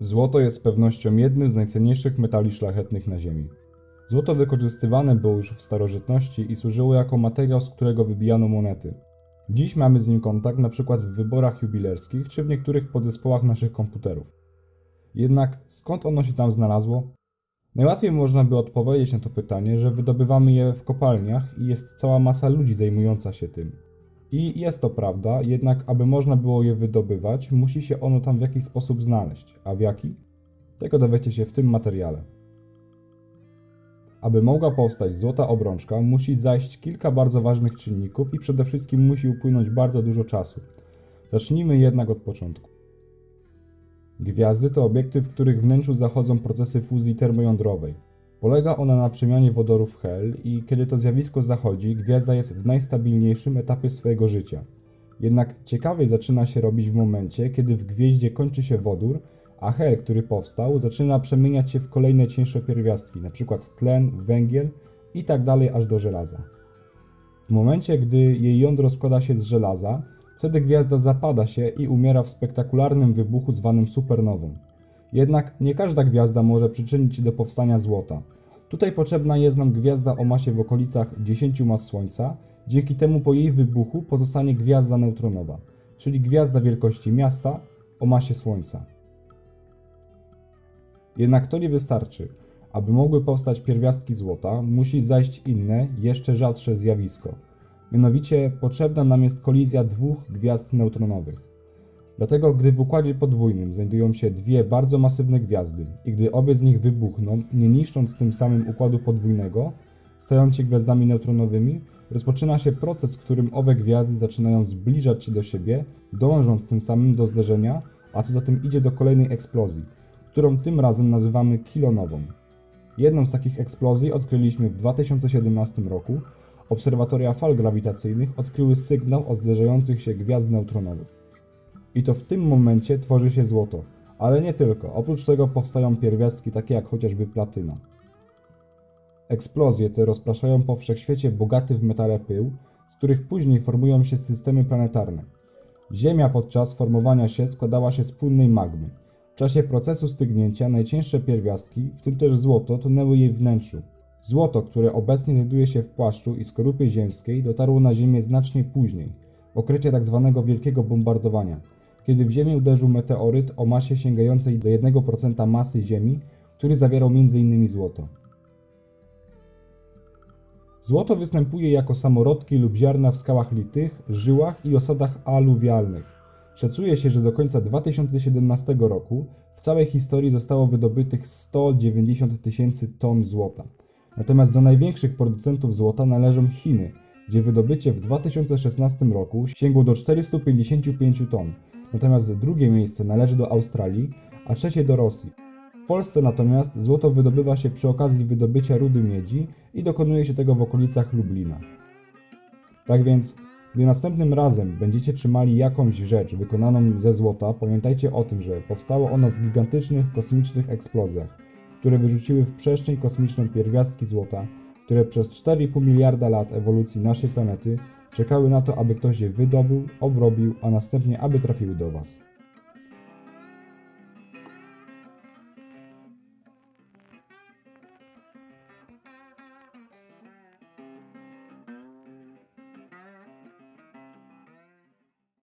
Złoto jest z pewnością jednym z najcenniejszych metali szlachetnych na Ziemi. Złoto wykorzystywane było już w starożytności i służyło jako materiał, z którego wybijano monety. Dziś mamy z nim kontakt np. w wyborach jubilerskich czy w niektórych podzespołach naszych komputerów. Jednak skąd ono się tam znalazło? Najłatwiej można by odpowiedzieć na to pytanie, że wydobywamy je w kopalniach i jest cała masa ludzi zajmująca się tym. I jest to prawda, jednak aby można było je wydobywać, musi się ono tam w jakiś sposób znaleźć. A w jaki? Tego dowiecie się w tym materiale. Aby mogła powstać złota obrączka, musi zajść kilka bardzo ważnych czynników i przede wszystkim musi upłynąć bardzo dużo czasu. Zacznijmy jednak od początku. Gwiazdy to obiekty, w których wnętrzu zachodzą procesy fuzji termojądrowej. Polega ona na przemianie wodoru w hel i kiedy to zjawisko zachodzi, gwiazda jest w najstabilniejszym etapie swojego życia. Jednak ciekawiej zaczyna się robić w momencie, kiedy w gwieździe kończy się wodór, a hel, który powstał, zaczyna przemieniać się w kolejne cieńsze pierwiastki, np. tlen, węgiel i tak dalej aż do żelaza. W momencie, gdy jej jądro składa się z żelaza, wtedy gwiazda zapada się i umiera w spektakularnym wybuchu zwanym supernową. Jednak nie każda gwiazda może przyczynić się do powstania złota. Tutaj potrzebna jest nam gwiazda o masie w okolicach 10 mas Słońca, dzięki temu po jej wybuchu pozostanie gwiazda neutronowa, czyli gwiazda wielkości miasta o masie Słońca. Jednak to nie wystarczy. Aby mogły powstać pierwiastki złota, musi zajść inne, jeszcze rzadsze zjawisko. Mianowicie potrzebna nam jest kolizja dwóch gwiazd neutronowych. Dlatego, gdy w układzie podwójnym znajdują się dwie bardzo masywne gwiazdy i gdy obie z nich wybuchną, nie niszcząc tym samym układu podwójnego, stając się gwiazdami neutronowymi, rozpoczyna się proces, w którym owe gwiazdy zaczynają zbliżać się do siebie, dążąc tym samym do zderzenia, a co za tym idzie do kolejnej eksplozji, którą tym razem nazywamy kilonową. Jedną z takich eksplozji odkryliśmy w 2017 roku. Obserwatoria fal grawitacyjnych odkryły sygnał od zderzających się gwiazd neutronowych. I to w tym momencie tworzy się złoto, ale nie tylko. Oprócz tego powstają pierwiastki takie jak chociażby platyna. Eksplozje te rozpraszają po wszechświecie bogaty w metale pył, z których później formują się systemy planetarne. Ziemia podczas formowania się składała się z płynnej magmy. W czasie procesu stygnięcia najcięższe pierwiastki, w tym też złoto, tonęły jej wnętrzu. Złoto, które obecnie znajduje się w płaszczu i skorupie ziemskiej, dotarło na Ziemię znacznie później, w okresie tzw. wielkiego bombardowania, kiedy w Ziemię uderzył meteoryt o masie sięgającej do 1% masy Ziemi, który zawierał m.in. złoto. Złoto występuje jako samorodki lub ziarna w skałach litych, żyłach i osadach aluwialnych. Szacuje się, że do końca 2017 roku w całej historii zostało wydobytych 190 tysięcy ton złota. Natomiast do największych producentów złota należą Chiny, gdzie wydobycie w 2016 roku sięgło do 455 ton. Natomiast drugie miejsce należy do Australii, a trzecie do Rosji. W Polsce natomiast złoto wydobywa się przy okazji wydobycia rudy miedzi i dokonuje się tego w okolicach Lublina. Tak więc, gdy następnym razem będziecie trzymali jakąś rzecz wykonaną ze złota, pamiętajcie o tym, że powstało ono w gigantycznych kosmicznych eksplozjach, które wyrzuciły w przestrzeń kosmiczną pierwiastki złota, które przez 4,5 miliarda lat ewolucji naszej planety czekały na to, aby ktoś je wydobył, obrobił, a następnie aby trafiły do Was.